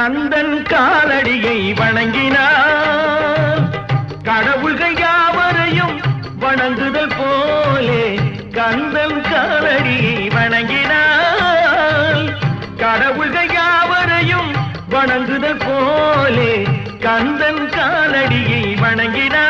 கந்தன் காலடியை வணங்கினார். கடவுள்கள் யாவரையும் வணங்குதல் போலே கந்தன் காலடியை வணங்கினார். கடவுள்கள் யாவரையும் வணங்குதல் போலே கந்தன் காலடியை வணங்கினார்.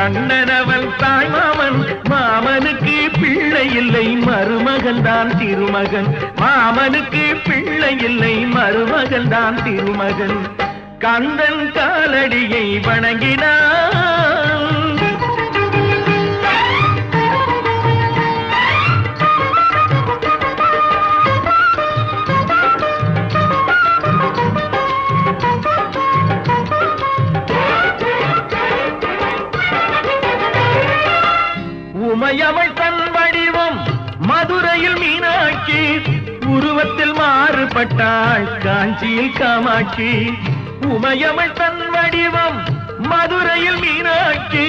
கணேசன் தாய் மாமன் மாமனுக்கு பிள்ளை இல்லை மருமகன் தான் திருமகன். மாமனுக்கு பிள்ளை இல்லை மருமகன் தான் திருமகன். கந்தன் காலடியை வணங்கினான். உமையவள் தன் வடிவம் மதுரையில் மீனாட்சி உருவத்தில் மாறுபட்டாள் காஞ்சியில் காமாட்சி. உமையவள் தன் வடிவம் மதுரையில் மீனாட்சி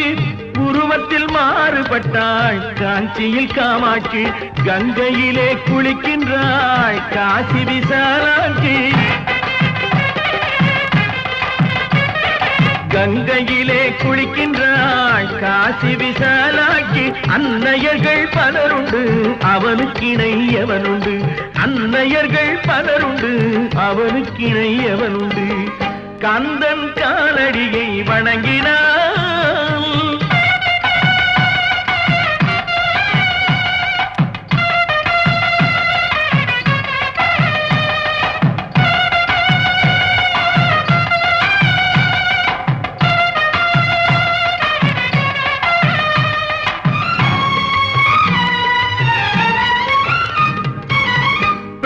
உருவத்தில் மாறுபட்டாள் காஞ்சியில் காமாட்சி. கங்கையிலே குளிக்கின்றாள் காசி விசாலாட்சி. கங்கையிலே குளிக்கின்றாள் காசி விசாலாக்கி அன்னையர்கள் பலருண்டு. அவனுக்கிணை எவனுண்டு? அன்னையர்கள் பலருண்டு. அவனுக்கிணை எவனுண்டு? கந்தன் காலடியை வணங்கினார்.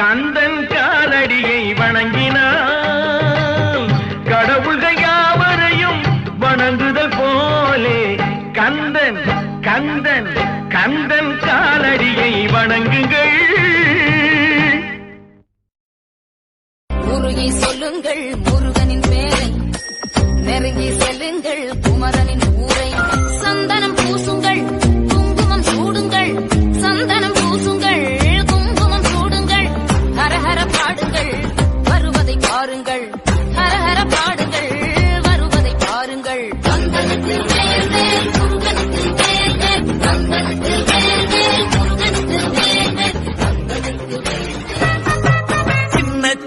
கந்தன் காலடியை வணங்கினான். கடவுள்கள் யாவரையும் வணங்குதல் போலே கந்தன் கந்தன் கந்தன் காலடியை வணங்குங்கள். உருகி சொல்லுங்கள் முருகனின் பேரை நெருங்கி செல்லுங்கள் குமரனின்